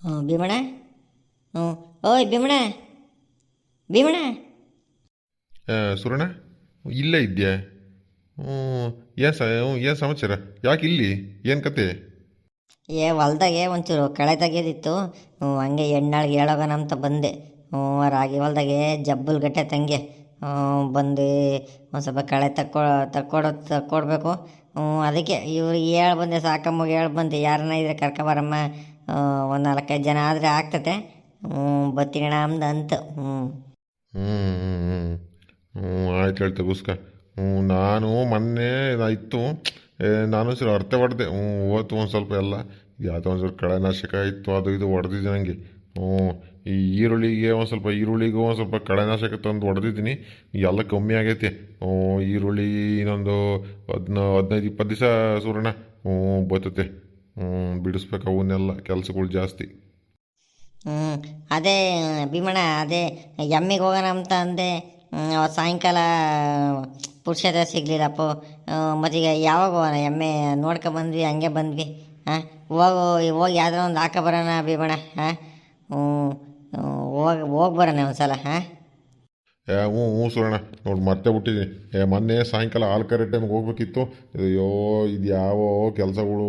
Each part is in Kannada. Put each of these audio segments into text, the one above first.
ಹ್ಞೂ ಭೀಮಣ ಹ್ಞೂ ಓಯ್ ಭೀಮಣ ಭೀಮಣ ಸುರಣ ಇಲ್ಲೇ ಇದ್ಯಾ? ಹ್ಞೂ ಏನು ಸ ಏನು ಸಮಾಚಾರ? ಯಾಕೆ ಇಲ್ಲಿ? ಏನು ಕತೆ? ಏ ಹೊಲ್ದಾಗೆ ಒಂಚೂರು ಕಳೆ ತೆಗೆಯೋದಿತ್ತು ಹ್ಞೂ ಹಂಗೆ ಎಣ್ಣಾಳಿಗೆ ಹೇಳೋಗೋಣ ಅಂತ ಬಂದೆ. ಹ್ಞೂ ರಾಗಿ ಹೊಲ್ದಾಗೆ ಜಬ್ಬಲ್ ಗಟ್ಟೆ ತಂಗೆ. ಹ್ಞೂ ಬಂದು ಒಂದು ಸ್ವಲ್ಪ ಕಳೆ ತಕ್ಕೊ ತಕ್ಕೊಡೋ ತಕ್ಕೊಡ್ಬೇಕು. ಹ್ಞೂ ಅದಕ್ಕೆ ಇವ್ರಿಗೆ ಹೇಳಿ ಬಂದೆ ಸಾಕಮ್ಮಗೆ ಹೇಳಿ ಬಂದೆ. ಯಾರನ್ನ ಇದ್ರೆ ಕರ್ಕೊಬರಮ್ಮ ಒಂದು ನಾಲ್ಕೈದು ಜನ ಆದರೆ ಆಗ್ತತೆ. ಹ್ಞೂ ಬತ್ತೀಣ ಅಂದು ಅಂತ. ಹ್ಞೂ ಆಯ್ತು ಹೇಳ್ತೆ ಗುಸ್ಕ. ಹ್ಞೂ ನಾನು ಮೊನ್ನೆ ಇತ್ತು ನಾನು ಸರಿ ಅರ್ಥ ಹೊಡೆದೆ. ಹ್ಞೂ ಓದ್ತು ಒಂದು ಸ್ವಲ್ಪ ಎಲ್ಲ. ಯಾವುದೋ ಒಂದು ಸ್ವಲ್ಪ ಕಳೆನಾಶಕ ಇತ್ತು, ಅದು ಇದು ಹೊಡೆದಿದ್ದೆ ನನಗೆ ಹ್ಞೂ ಈ ಈರುಳ್ಳಿಗೆ ಒಂದು ಸ್ವಲ್ಪ, ಈರುಳ್ಳಿಗೂ ಒಂದು ಸ್ವಲ್ಪ ಕಳೆನಾಶಕ ತಂದು ಹೊಡೆದಿದ್ದೀನಿ. ಎಲ್ಲ ಕಮ್ಮಿ ಆಗೈತೆ. ಹ್ಞೂ ಈರುಳ್ಳಿ ಇನ್ನೊಂದು ಹದಿನ, ಹದಿನೈದು ಇಪ್ಪತ್ತು ದಿವಸ ಸೂರಣ ಹ್ಞೂ ಬರ್ತತೆ ಹ್ಞೂ ಬಿಡಿಸ್ಬೇಕು ಅವನ್ನೆಲ್ಲ ಕೆಲಸಗಳು ಜಾಸ್ತಿ. ಹ್ಞೂ ಅದೇ, ಭೀಮಣ್ಣ, ಅದೇ, ಎಮ್ಮಿಗೆ ಹೋಗೋಣ ಅಂತ ಅಂದೆ ಅವತ್ತು ಸಾಯಂಕಾಲ ಪುರುಷರ ಸಿಗ್ಲಿಲ್ಲಪ್ಪ. ಮತ್ತೀಗ ಯಾವಾಗ ಹೋಗೋಣ? ಎಮ್ಮೆ ನೋಡ್ಕೊ ಬಂದ್ವಿ, ಹಂಗೆ ಬಂದ್ವಿ. ಹಾಂ, ಹೋಗು, ಹೋಗಿ ಯಾವ್ದಾರ ಒಂದು ಹಾಕ ಬರೋಣ ಭೀಮಣ್ಣ, ಹಾಂ? ಹೋಗಿ ಹೋಗಿ ಬರೋಣ ಒಂದು ಸಲ ಹಾಂ? ಏ, ಹ್ಞೂ ಹ್ಞೂ ಸುರಣ ನೋಡಿ ಮತ್ತೆ ಬಿಟ್ಟಿದ್ದೀನಿ. ಏ, ಮೊನ್ನೆ ಸಾಯಂಕಾಲ ಹಾಲು ಕರೆ ಟೈಮ್ಗೆ ಹೋಗ್ಬೇಕಿತ್ತು. ಅಯ್ಯೋ ಇದು ಯಾವ ಕೆಲಸಗಳು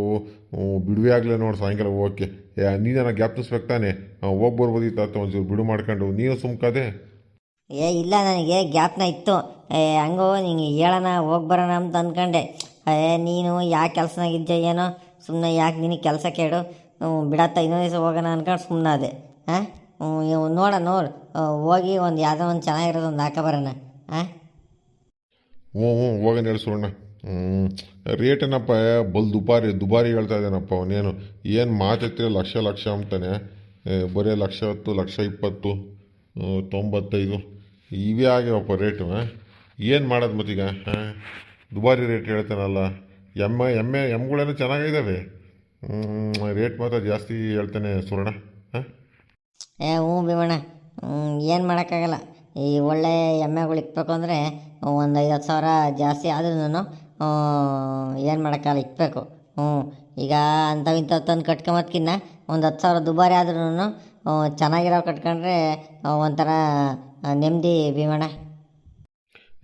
ಬಿಡುವೆ ಆಗಲಿ ನೋಡಿ ಸಾಯಂಕಾಲ ಓಕೆ ಏ, ನೀನು ಜ್ಞಾಪಿಸ್ಬೇಕು ತಾನೆ? ಹೋಗಿ ಬರ್ಬೋದಿತ್ತು ಅತ್ತ ಒಂಚೂರು ಬಿಡು ಮಾಡ್ಕೊಂಡು. ನೀನು ಸುಮ್ಕದೆ ಏ, ಇಲ್ಲ ನನಗೆ ಗ್ಯಾಪ್ನ ಇತ್ತು. ಏ, ಹಂಗೋ, ನಿಂಗೆ ಹೇಳೋಣ, ಹೋಗಿ ಬರೋಣ ಅಂತ ಅಂದ್ಕೊಂಡೆ ಏ, ನೀನು ಯಾಕೆ ಕೆಲಸನಾಗಿದ್ದೆ ಏನೋ? ಸುಮ್ಮನೆ ಯಾಕೆ ನಿನಗೆ ಕೆಲಸ ಕೇಳು ಬಿಡತ್ತ, ಇನ್ನೊಂದು ದಿವಸ ಹೋಗೋಣ ಅನ್ಕೊಂಡು ಸುಮ್ಮನೆ ಅದೇ ಹಾಂ? ನೋಡ, ನೋಡು. ಹೋಗಿ ಒಂದು ಯಾವುದೋ ಒಂದು ಚೆನ್ನಾಗಿರೋದು ಒಂದು ಹಾಕ ಬರೋಣ. ಹಾಂ ಹ್ಞೂ ಹ್ಞೂ ಹೋಗೋಣ ಹೇಳಿ ಹ್ಞೂ ರೇಟ್ ಏನಪ್ಪ ಬಲ್ ದುಬಾರಿ ದುಬಾರಿ ಹೇಳ್ತಾ ಇದ್ದಾನಪ್ಪ ಅವನೇನು ಏನು? ಮಾತೈತಿ ಲಕ್ಷ ಲಕ್ಷ ಅಂತಾನೆ. ಬರೀ ಲಕ್ಷ ಹತ್ತು ಲಕ್ಷ ಇಪ್ಪತ್ತು ತೊಂಬತ್ತೈದು. ಇವೇ ಆಗ್ಯಾವಪ್ಪ ರೇಟು ಏನು ಮಾಡೋದು ಮತ್ತೀಗ ಹಾಂ? ದುಬಾರಿ ರೇಟ್ ಹೇಳ್ತಾನಲ್ಲ. ಎಮ್ಮೆ ಎಮ್ಮೆ ಎಮ್ಗಳೇನು ಚೆನ್ನಾಗಿದ್ದಾವೆ ರೇಟ್ ಮಾತ್ರ ಜಾಸ್ತಿ ಹೇಳ್ತಾನೆ ಸುವರ್ಣ ಹಾಂ? ಏ ಹ್ಞೂ ಭೀಮಣ್ಣ. ಏನು ಮಾಡೋಕ್ಕಾಗಲ್ಲ. ಈ ಒಳ್ಳೆ ಎಮ್ಮೆಗಳು ಇಕ್ಬೇಕು ಅಂದರೆ ಒಂದು ಐವತ್ತು ಸಾವಿರ ಜಾಸ್ತಿ ಆದ್ರೂ ಏನು ಮಾಡೋಕ್ಕಾಗಲ್ಲ, ಇಕ್ಬೇಕು. ಹ್ಞೂ ಈಗ ಅಂಥವು ಇಂಥವು ತಂದು ಕಟ್ಕೊಂಬದ್ಕಿನ್ನ ಒಂದು ಹತ್ತು ಸಾವಿರ ದುಬಾರಿ ಆದ್ರೂ ಚೆನ್ನಾಗಿರೋ ಕಟ್ಕೊಂಡ್ರೆ ಒಂಥರ ನೆಮ್ಮದಿ ಭೀಮಣ್ಣ.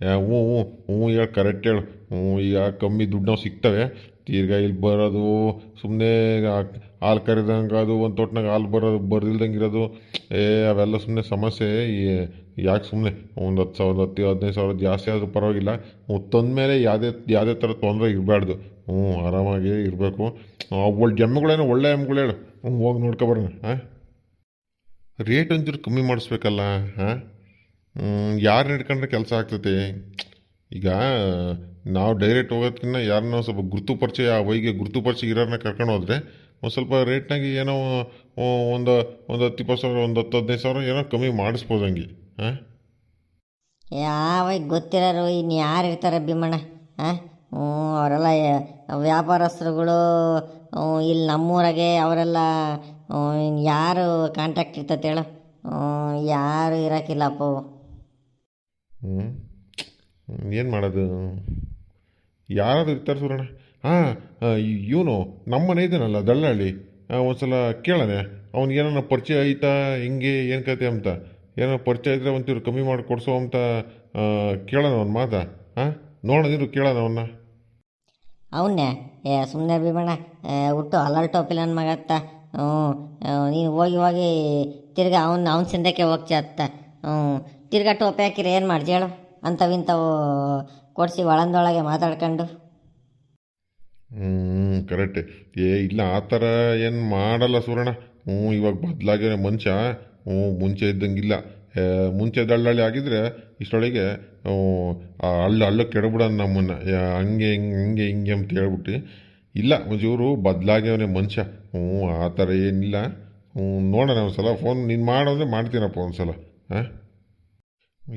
ಹ್ಞೂ ಹ್ಞೂ ಹ್ಞೂ, ಹೇಳಿ, ಕರೆಕ್ಟ್ ಹೇಳು. ಹ್ಞೂ, ಈಗ ಕಮ್ಮಿ ದುಡ್ಡು ಸಿಗ್ತವೆ. ತೀರ್ಗ ಇಲ್ಲಿ ಬರೋದು ಸುಮ್ಮನೆ ಹಾಲು ಕರಿದಂಗೆ ಅದು, ಒಂದು ತೋಟನಾಗ ಹಾಲು ಬರೋದು ಬರ್ದಿಲ್ದಂಗೆ ಇರೋದು ಏ, ಅವೆಲ್ಲ ಸುಮ್ಮನೆ ಸಮಸ್ಯೆ. ಯಾಕೆ ಸುಮ್ಮನೆ ಒಂದು ಹತ್ತು ಸಾವಿರದ, ಹತ್ತು ಹದಿನೈದು ಸಾವಿರ ಜಾಸ್ತಿ ಆದರೂ ಪರವಾಗಿಲ್ಲ. ತಂದ ಮೇಲೆ ಯಾವುದೇ ಯಾವುದೇ ಥರ ತೊಂದರೆ ಇರಬಾರ್ದು ಹ್ಞೂ ಆರಾಮಾಗಿ ಇರಬೇಕು. ಒಳ್ಳೆ ಎಮ್ಮೆಗಳೇನೋ ಒಳ್ಳೆ ಎಮ್ಮೆಗಳು ಹೇಳು. ಹ್ಞೂ ಹೋಗಿ ನೋಡ್ಕೊಬರೋಣ ಹಾಂ ರೇಟ್ ಒಂಚೂರು ಕಮ್ಮಿ ಮಾಡಿಸ್ಬೇಕಲ್ಲ ಹಾಂ ಯಾರು ಹಿಡ್ಕೊಂಡ್ರೆ ಕೆಲಸ ಆಗ್ತೈತಿ? ಈಗ ನಾವು ಡೈರೆಕ್ಟ್ ಹೋಗೋದಕ್ಕಿಂತ ಯಾರನ್ನೋ ಸ್ವಲ್ಪ ಗುರುತು ಪರಿಚಯ ಆ ವೈಗೆ ಗುರುತು ಪರಿಚಯ ಇರೋರನ್ನ ಕರ್ಕೊಂಡು ಹೋದ್ರೆ ಒಂದು ಸ್ವಲ್ಪ ರೇಟ್ನಾಗೆ ಏನೋ ಒಂದು ಒಂದು ಹತ್ತು ಇಪ್ಪತ್ತು ಸಾವಿರ ಒಂದು ಹತ್ತು ಹದಿನೈದು ಸಾವಿರ ಏನೋ ಕಮ್ಮಿ ಮಾಡಿಸ್ಬೋದು ಹಂಗೆ ಹಾಂ? ಯಾವ ಗೊತ್ತಿರೋರು ಇನ್ನು ಯಾರು ಇರ್ತಾರೆ ಭೀಮಣ್ಣ ಹಾಂ? ಹ್ಞೂ ಅವರೆಲ್ಲ ವ್ಯಾಪಾರಸ್ಥರುಗಳು ಇಲ್ಲಿ ನಮ್ಮೂರಾಗೆ ಅವರೆಲ್ಲ ಯಾರು ಕಾಂಟ್ಯಾಕ್ಟ್ ಇರ್ತೈತೆ ಹೇಳು ಯಾರು ಇರೋಕ್ಕಿಲ್ಲಪ್ಪ ಹ್ಞೂ ಏನು ಮಾಡೋದು? ಯಾರಾದ್ರು ಇರ್ತಾರೆ ಸುರಣ್ಣ. ಹಾಂ ಇವನು ನಮ್ಮನೆ ಇದ್ದಾನಲ್ಲ ದಲ್ಲಾಳಿ. ಒಂದು ಸಲ ಕೇಳೋಣ. ಅವ್ನಿಗೆ ಪರಿಚಯ ಐತಾ ಹಿಂಗೆ? ಏನು ಕತೆ ಅಂತ. ಏನೋ ಪರಿಚಯ ಇದ್ದರೆ ಒಂಚೂರು ಕಮ್ಮಿ ಮಾಡಿ ಕೊಡಿಸೋ ಅಂತ ಕೇಳೋಣ ಅವ್ನು ಮಾತಾ. ಹಾಂ ನೋಡೋಣ ನೀರು ಕೇಳೋಣ ಅವನ್ನ ಅವನ್ನೇ? ಏ ಸುಮ್ಮನೆ ಭೀಮಣ್ಣ ಹುಟ್ಟು ಹಲಲ್ ಟೋಪಿ ನನ್ನ ಮಗತ್ತ ಹ್ಞೂ ನೀನು ಹೋಗಿ ಹೋಗಿ ತಿರ್ಗಾ ಅವ್ನು, ಅವ್ನ ಸಿಂಧಕ್ಕೆ ಹೋಗ್ತಿ ಅತ್ತ ಹ್ಞೂ, ತಿರ್ಗಾ ಟೋಪಿ ಹಾಕಿರಿ ಏನು ಮಾಡ್ಜೇಳು? ಅಂಥವಿಂಥವು ಕೊಡಿಸಿ ಒಳಂದೊಳಗೆ ಮಾತಾಡ್ಕೊಂಡು. ಹ್ಞೂ ಕರೆಕ್ಟ್ ಏ, ಇಲ್ಲ, ಆ ಥರ ಏನು ಮಾಡಲ್ಲ ಸುರಣ ಹ್ಞೂ ಇವಾಗ ಬದಲಾಗಿರೋ ಮನುಷ್ಯ. ಹ್ಞೂ ಮುಂಚೆ ಇದ್ದಂಗಿಲ್ಲ. ಮುಂಚೆ ದಳ್ಳಾಳಿ ಆಗಿದ್ರೆ ಇಷ್ಟೊಳಗೆ ಅಳ್ಳು ಅಳ್ಳು ಕೆಡಬಿಡೋಣ ನಮ್ಮನ್ನ. ಹಂಗೆ, ಹಿಂಗೆ ಹಂಗೆ, ಹಿಂಗೆ ಅಂತ ಹೇಳ್ಬಿಟ್ಟು. ಇಲ್ಲ, ಒಂಚೂರು ಬದಲಾಗ್ಯವನೇ ಮನುಷ್ಯ. ಹ್ಞೂ ಆ ಥರ ಏನಿಲ್ಲ. ಹ್ಞೂ ನೋಡೋಣ ಒಂದು ಸಲ ಫೋನ್ ನೀನು ಮಾಡೋದ್ರೆ ಮಾಡ್ತೀನಪ್ಪ ಒಂದು ಸಲ ಹಾಂ?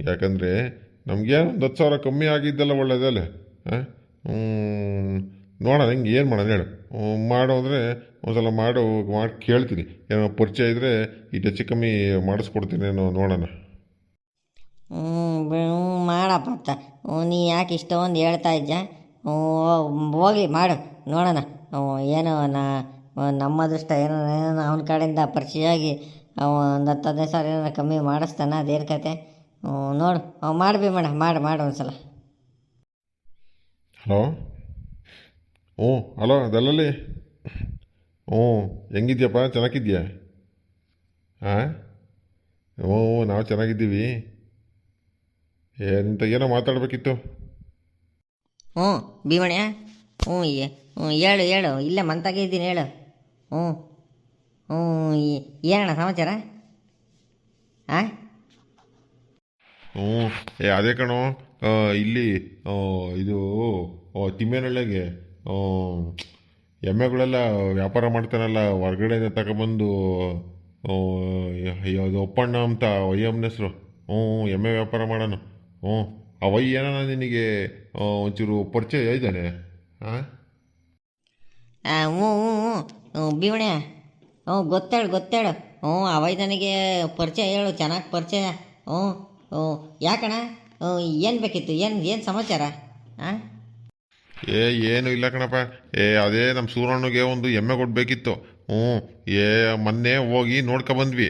ಯಾಕಂದರೆ ನಮಗೆ ಒಂದು ಹತ್ತು ಸಾವಿರ ಕಮ್ಮಿ ಆಗಿದ್ದಲ್ಲ ಒಳ್ಳೆಯದಲ್ಲೇ ಹಾಂ? ನೋಡೋಣ ಹಿಂಗೆ ಏನು ಮಾಡೋಣ ಹೇಳು. ಮಾಡು ಅಂದರೆ ಒಂದು ಸಲ ಮಾಡು ಮಾಡಿ ಕೇಳ್ತೀನಿ. ಏನೋ ಪರಿಚಯ ಇದ್ದರೆ ಇದು ಹೆಚ್ಚು ಕಮ್ಮಿ ಮಾಡಿಸ್ಕೊಡ್ತೀನಿ ಏನೋ ನೋಡೋಣ. ಹ್ಞೂ ಮಾಡಪ್ಪ ಅಂತ ನೀ ಯಾಕೆ ಇಷ್ಟೊಂದು ಹೇಳ್ತಾ ಇದ್ದ ಹೋಗಿ ಹೋಗ್ಲಿ ಮಾಡು ನೋಡೋಣ. ಏನೋ ನಾ ನಮ್ಮ ಅದೃಷ್ಟ ಏನೋ ಏನೋ ಅವನ ಕಡೆಯಿಂದ ಪರಿಚಯ ಆಗಿ ಅವ ಒಂದು ಹತ್ತು ಹದಿನೈದು ಸಾವಿರ ಏನಾರ ಕಮ್ಮಿ ಮಾಡಿಸ್ತಾನ ಅದೇನು ಕತೆ? ಹ್ಞೂ ನೋಡು. ಮಾಡ್ಬಿ ಮಾಡಿ ಮಾಡು ಮಾಡಿ ಮಾಡು ಒಂದು ಸಲ ಹಲೋ? ಹ್ಞೂ ಹಲೋ ದಲ್ಲಲ್ಲಿ? ಹ್ಞೂ ಹೆಂಗಿದ್ಯಪ್ಪ? ಚೆನ್ನಾಗಿದ್ಯಾ ಹಾಂ ಹ್ಞೂ ನಾವು ಚೆನ್ನಾಗಿದ್ದೀವಿ. ಏ ನಿಂತ ಏನೋ ಮಾತಾಡಬೇಕಿತ್ತು. ಹ್ಞೂ ಭೀಮಣ್ಣ ಹ್ಞೂ ಹ್ಞೂ ಹೇಳು ಹೇಳು. ಇಲ್ಲೇ ಮಂತಾಗೆ ಇದ್ದೀನಿ ಹೇಳು. ಹ್ಞೂ ಹ್ಞೂ ಏನಣ್ಣ ಸಮಾಚಾರ? ಹಾಂ ಹ್ಞೂ ಏ ಅದೇ ಕಣೋ ಇಲ್ಲಿ ಇದು ತಿಮ್ಮೇನಳ್ಳಿಗೆ ಎಮ್ಮೆಗಳೆಲ್ಲ ವ್ಯಾಪಾರ ಮಾಡ್ತಾನಲ್ಲ ಹೊರ್ಗಡೆಯಿಂದ ತಗೊಬಂದು ಯಾವುದು ಒಪ್ಪಣ್ಣ ಅಂತ ಒಯ್ಯಮ್ಮನ ಹೆಸರು. ಹ್ಞೂ, ಎಮ್ಮೆ ವ್ಯಾಪಾರ ಮಾಡೋಣ. ಹ್ಞೂ, ಆ ವೈ ನಿನಗೆ ಒಂಚೂರು ಪರಿಚಯ ಇದ್ದಾನೆ ಹಾಂ ಹ್ಞೂ ಹ್ಞೂ ಹ್ಞೂ ಹ್ಞೂ, ಗೊತ್ತೇಳು ಗೊತ್ತೇಳು. ಹ್ಞೂ ಅವೈ ನನಗೆ ಪರಿಚಯ ಹೇಳು, ಚೆನ್ನಾಗಿ ಪರಿಚಯ. ಹ್ಞೂ ಹ್ಞೂ, ಯಾಕಣ್ಣ? ಏನು ಬೇಕಿತ್ತು? ಏನು ಏನು ಸಮಾಚಾರ? ಹಾಂ ಏ ಏನು ಇಲ್ಲ ಕಣಪ್ಪ. ಏ ಅದೇ ನಮ್ಮ ಸೂರಣ್ಣಗೆ ಒಂದು ಎಮ್ಮೆ ಕೊಡಬೇಕಿತ್ತು. ಹ್ಞೂ ಏ ಮೊನ್ನೆ ಹೋಗಿ ನೋಡ್ಕೊಬಂದ್ವಿ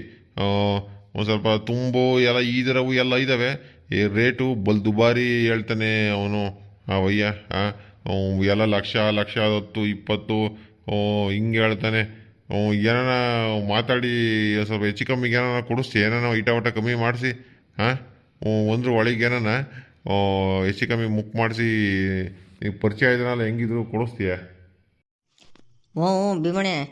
ಒಂದು ಸ್ವಲ್ಪ ತುಂಬು ಎಲ್ಲ ಈದರವು ಎಲ್ಲ ಇದ್ದಾವೆ ಈ ರೇಟು ಬಲ್ ದುಬಾರಿ ಹೇಳ್ತಾನೆ ಅವನು. ಅವಯ್ಯ ಎಲ್ಲ ಲಕ್ಷ ಲಕ್ಷ ಹತ್ತು ಇಪ್ಪತ್ತು ಹಿಂಗೆ ಹೇಳ್ತಾನೆ. ಏನಾರ ಮಾತಾಡಿ ಸ್ವಲ್ಪ ಹೆಚ್ಚು ಕಮ್ಮಿಗೆ ಏನಾರ ಕೊಡಿಸಿ ಏನಾರ ಇಟ ಕಮ್ಮಿ ಮಾಡಿಸಿ ಹಾಂ ಒಂದ್ರ ಒಳಗೆ ಏನಾನ ಆ, ಹೆಚ್ಚು ಕಮ್ಮಿ ಮುಕ್ ಮಾಡಿಸಿ ನೀವು ಪರಿಚಯ ಇದನ್ನಲ್ಲ ಹೆಂಗಿದ್ರು ಕೊಡಿಸ್ತೀಯ? ಹ್ಞೂ ಹ್ಞೂ, ಬಿಮಣೆ.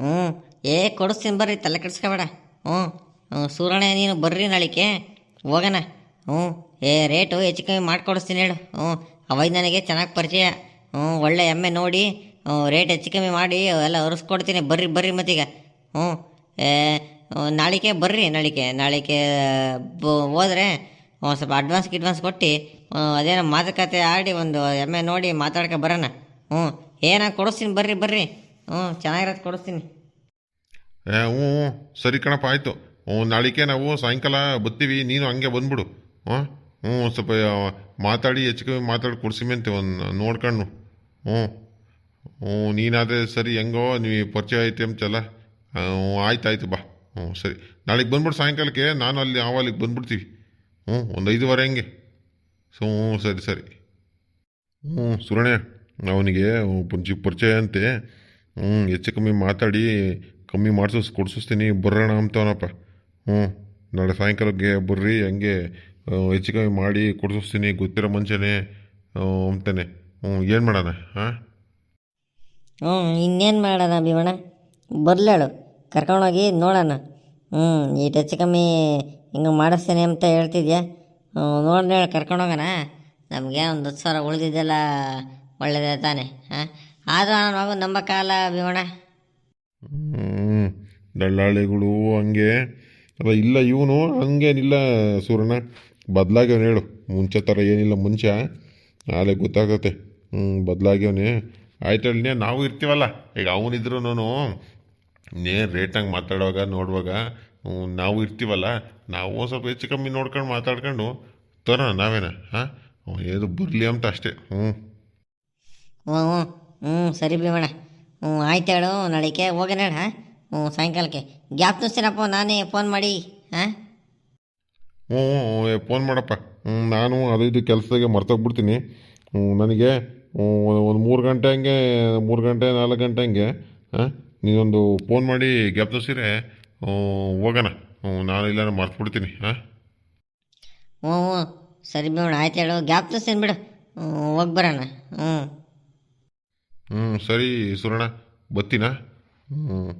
ಹ್ಞೂ. ಏ, ಕೊಡಿಸ್ತೀನಿ ಬರ್ರಿ, ತಲೆ ಕೆಡಿಸ್ಕೊಬೇಡ. ಹ್ಞೂ. ಹ್ಞೂ, ಸೂರಣ್ಣ, ನೀನು ಬರ್ರಿ ನಾಳಿಕೆ. ಹೋಗೋಣ. ಹ್ಞೂ. ಏ, ರೇಟು ಹೆಚ್ಚು ಕಮ್ಮಿ ಮಾಡಿಕೊಡಿಸ್ತೀನಿ ಹೇಳು. ಹ್ಞೂ. ಅವೈ ನನಗೆ ಚೆನ್ನಾಗಿ ಪರಿಚಯ. ಹ್ಞೂ, ಒಳ್ಳೆ ಎಮ್ಮೆ ನೋಡಿ. ಹ್ಞೂ, ರೇಟ್ ಹೆಚ್ಚು ಕಮ್ಮಿ ಮಾಡಿ ಎಲ್ಲ ಒರೆಸ್ಕೊಡ್ತೀನಿ. ಬರ್ರಿ ಬರ್ರಿ ಮತ್ತೀಗ. ಹ್ಞೂ. ಏ ನಾಳಿಕೆ ಬರ್ರಿ, ನಾಳಿಕೆ. ನಾಳಿಕೆ ಹೋದ್ರೆ ಸ್ವಲ್ಪ ಅಡ್ವಾನ್ಸ್ ಗಿಡ್ವಾನ್ಸ್ ಕೊಟ್ಟು ಅದೇನೋ ಮಾತುಕತೆ ಆಡಿ ಒಂದು ಎಮ್ಮೆ ನೋಡಿ ಮಾತಾಡ್ಕೊ ಬರೋಣ. ಹ್ಞೂ, ಏನ ಕೊಡಿಸ್ತೀನಿ, ಬರ್ರಿ ಬರ್ರಿ. ಹ್ಞೂ, ಚೆನ್ನಾಗಿರೋದು ಕೊಡಿಸ್ತೀನಿ. ಏ, ಹ್ಞೂ ಸರಿ ಕಣಪ್ಪ, ಆಯಿತು. ಹ್ಞೂ, ನಾಳಿಕೆ ನಾವು ಸಾಯಂಕಾಲ ಬರ್ತೀವಿ, ನೀನು ಹಂಗೆ ಬಂದ್ಬಿಡು. ಹ್ಞೂ ಹ್ಞೂ, ಸ್ವಲ್ಪ ಮಾತಾಡಿ, ಹೆಚ್ಚು ಕಮ್ಮಿ ಮಾತಾಡಿ ಅಂತ ಒಂದು ನೋಡ್ಕಣ್ಣು. ಹ್ಞೂ ಹ್ಞೂ, ನೀನಾದರೆ ಸರಿ, ಹೆಂಗೋ, ನೀವು ಪರಿಚಯ ಐತೆ ಅಂತೆಲ್ಲ ಹ್ಞೂ ಆಯ್ತು ಆಯಿತು ಬಾ. ಹ್ಞೂ, ಸರಿ. ನಾಳೆಗೆ ಬಂದ್ಬಿಡು ಸಾಯಂಕಾಲಕ್ಕೆ, ನಾನು ಅಲ್ಲಿ ಆವಾಗ ಬಂದ್ಬಿಡ್ತೀವಿ. ಹ್ಞೂ ಒಂದು ಐದುವರೆ ಹಂಗೆ. ಸೊ ಹ್ಞೂ ಸರಿ ಸರಿ. ಹ್ಞೂ ಸುರಣೆ ಅವನಿಗೆ ಪಂಚಿ ಪರಿಚಯ ಅಂತೆ. ಹ್ಞೂ ಹೆಚ್ಚು ಕಮ್ಮಿ ಮಾತಾಡಿ ಕಮ್ಮಿ ಮಾಡಿಸ್ ಕೊಡ್ಸಿಸ್ತೀನಿ ಬರೋಣ ಅಂತವನಪ್ಪ ಹ್ಞೂ ನಾಳೆ ಸಾಯಂಕಾಲಕ್ಕೆ ಬರ್ರಿ ಹಂಗೆ ಹೆಚ್ಚು ಕಮ್ಮಿ ಮಾಡಿ ಕೊಡ್ಸಿಸ್ತೀನಿ ಗೊತ್ತಿರೋ ಆ, ಅಂತಾನೆ. ಹ್ಞೂ ಏನು ಮಾಡೋಣ ಹಾಂ? ಹ್ಞೂ ಇನ್ನೇನು ಮಾಡೋಣ ಭೀಮಣ್ಣ ಬರ್ಲಾಳು ಕರ್ಕೊಂಡೋಗಿ ನೋಡೋಣ. ಹ್ಞೂ ಈಟ್ ಹೆಚ್ಚು ಕಮ್ಮಿ ಹಿಂಗೆ ಮಾಡಿಸ್ತೀನಿ ಅಂತ ಹೇಳ್ತಿದ್ಯಾ? ಹ್ಞೂ ಕರ್ಕೊಂಡು ಕರ್ಕೊಂಡೋಗೋಣ ನಮಗೆ ಒಂದು ಹತ್ತು ಸಾವಿರ ಉಳಿದಿದ್ದೆಲ್ಲ ಒಳ್ಳೆಯದೇ ತಾನೆ, ಹಾಂ? ಆದರೂ ನನ್ನ ಮಗು ನಂಬಕ್ಕಾಗಲ್ಲ ಭೀಮಣ್ಣ ಹ್ಞೂ ದಳ್ಳಾಳಿಗಳು ಹಂಗೆ. ಅಲ್ಲ, ಇಲ್ಲ, ಇವನು ಹಂಗೇನಿಲ್ಲ ಸೂರ್ಯನ ಬದಲಾಗ್ಯವನು ಹೇಳು. ಮುಂಚೆ ಥರ ಏನಿಲ್ಲ, ಮುಂಚೆ. ನಾಳೆ ಗೊತ್ತಾಗತ್ತೆ. ಹ್ಞೂ ಬದಲಾಗ್ಯವನೇ ಆಯ್ತು ಹೇಳಿ ನಾವು ಇರ್ತೀವಲ್ಲ. ಈಗ ಅವನಿದ್ರು ನೇ ರೇಟಂಗೆ ಮಾತಾಡುವಾಗ ನೋಡುವಾಗ ಹ್ಞೂ, ನಾವು ಇರ್ತೀವಲ್ಲ ನಾವು ಒಂದ್ ಸ್ವಲ್ಪ ಹೆಚ್ಚು ಕಮ್ಮಿ ನೋಡ್ಕೊಂಡು ಮಾತಾಡ್ಕೊಂಡು ತರೋಣ ನಾವೇನ ಹಾಂ? ಏನು ಬರಲಿ ಅಂತ ಅಷ್ಟೇ ಹ್ಞೂ ಹ್ಞೂ ಹ್ಞೂ ಹ್ಞೂ ಸರಿ ಭೀಮಣ್ಣ ಹ್ಞೂ ಆಯ್ತು ಹೇಳು ನಾಳೆಗೆ ಹೋಗೋಣ ಹಾಂ? ಹ್ಞೂ ಸಾಯಂಕಾಲಕ್ಕೆ. ಗ್ಯಾಪ್ ತೋರಿಸ್ತೀನಪ್ಪ ನಾನೇ ಫೋನ್ ಮಾಡಿ ಹಾಂ? ಹ್ಞೂ ಫೋನ್ ಮಾಡಪ್ಪ. ಹ್ಞೂ ನಾನು ಅದು ಇದು ಕೆಲಸದಾಗೆ ಮರ್ತೋಗ್ಬಿಡ್ತೀನಿ. ಹ್ಞೂ ನನಗೆ ಒಂದು ಮೂರು ಗಂಟೆ ಹಂಗೆ ಮೂರು ಗಂಟೆ ನಾಲ್ಕು ಗಂಟೆ ಹಂಗೆ ಹಾಂ? ನೀನೊಂದು ಫೋನ್ ಮಾಡಿ ಗೆಪ್ತಸಿರೆ ಹೋಗೋಣ. ಹ್ಞೂ ನಾನು ಇಲ್ಲ ಮರ್ತ್ಬಿಡ್ತೀನಿ ಹಾಂ? ಹ್ಞೂ ಹ್ಞೂ ಸರಿ ಭೀಮಣ್ಣ ಆಯ್ತು ಹೇಳು. ಗ್ಯಾಪ್ ತುಂಬ್ತೀನಿ ಬಿಡು. ಹ್ಞೂ ಹೋಗಿ ಬರೋಣ. ಹ್ಞೂ ಹ್ಞೂ ಸರಿ ಸುರಣ ಬತ್ತೀನಾ? ಹ್ಞೂ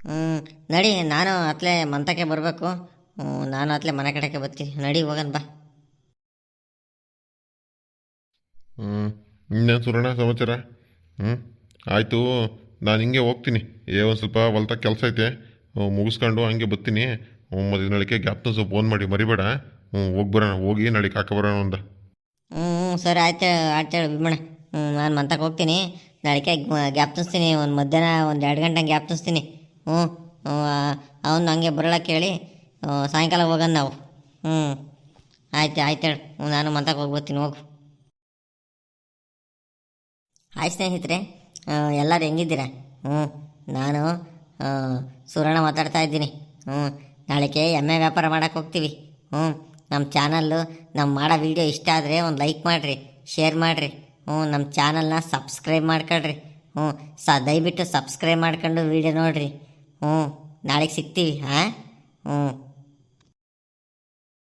ಹ್ಞೂ ನಡಿ ನಾನು ಅತ್ಲೆ ಮಂತಕ್ಕೆ ಬರಬೇಕು. ಹ್ಞೂ ನಾನು ಅತ್ಲೆ ಮನೆ ಕಡೆಗೆ ಬರ್ತೀನಿ ನಡಿ ಹೋಗೋಣ ಬಾ. ಹ್ಞೂ ಇನ್ನೇನು ಸುರಣ ಸಮಾಚಾರ? ಹ್ಞೂ ಆಯಿತು. ನಾನು ಹಿಂಗೆ ಹೋಗ್ತೀನಿ. ಏ, ಒಂದು ಸ್ವಲ್ಪ ಹೊಲ್ತ ಕೆಲಸ ಐತೆ. ಮುಗಿಸ್ಕೊಂಡು ಹಂಗೆ ಬರ್ತೀನಿ ಮತ್ತು ನಾಳೆಗೆ ಗ್ಯಾಪ್ನ ಸ್ವಲ್ಪ ಫೋನ್ ಮಾಡಿ, ಮರಿಬೇಡ. ಹ್ಞೂ ಹೋಗಿ ಬರೋಣ, ಹೋಗಿ ನಳಿಕೆ ಹಾಕ ಬರೋಣ ಒಂದು ಹ್ಞೂ ಸರಿ, ಆಯ್ತು ಆಯ್ತು ಹೇಳಿ ಬಿಡೋಣ ಹ್ಞೂ ನಾನು ಮಂತಕ್ಕೆ ಹೋಗ್ತೀನಿ. ನಳಿಕೆ ಗ್ಯಾಪ್ ತುಂಬಿಸ್ತೀನಿ ಒಂದು ಮಧ್ಯಾಹ್ನ, ಒಂದು ಎರಡು ಗಂಟೆ ಗ್ಯಾಪ್ ತುಂಬಿಸ್ತೀನಿ ಹ್ಞೂ ಅವನು ಹಂಗೆ ಬರೋಳ ಕೇಳಿ ಸಾಯಂಕಾಲ ಹೋಗೋಣ ನಾವು. ಹ್ಞೂ ಆಯ್ತು ಆಯ್ತು ಹೇಳಿ. ಹ್ಞೂ ನಾನು ಮಂತಕ್ಕೆ ಹೋಗಿ ಬರ್ತೀನಿ ಹೋಗು. ಆಯ್ತು ಸ್ನೇಹಿತರೆ. ಎಲ್ಲರೂ ಹೆಂಗಿದ್ದೀರಾ? ಹ್ಞೂ, ನಾನು ಸುರಣ ಮಾತಾಡ್ತಾ ಇದ್ದೀನಿ. ಹ್ಞೂ, ನಾಳೆಗೆ ಎಮ್ಮೆ ವ್ಯಾಪಾರ ಮಾಡೋಕೆ ಹೋಗ್ತೀವಿ. ಹ್ಞೂ ನಮ್ಮ ಚಾನಲ್ಲು ನಮ್ಮ ಮಾಡೋ ವೀಡಿಯೋ ಇಷ್ಟ ಆದರೆ ಒಂದು ಲೈಕ್ ಮಾಡಿರಿ, ಶೇರ್ ಮಾಡಿರಿ. ಹ್ಞೂ ನಮ್ಮ ಚಾನಲ್ನ ಸಬ್ಸ್ಕ್ರೈಬ್ ಮಾಡ್ಕೊಳ್ರಿ. ಹ್ಞೂ, ಸ, ದಯವಿಟ್ಟು ಸಬ್ಸ್ಕ್ರೈಬ್ ಮಾಡ್ಕೊಂಡು ವೀಡಿಯೋ ನೋಡಿರಿ. ಹ್ಞೂ, ನಾಳೆಗೆ ಸಿಗ್ತೀವಿ ಹಾಂ ಹ್ಞೂ.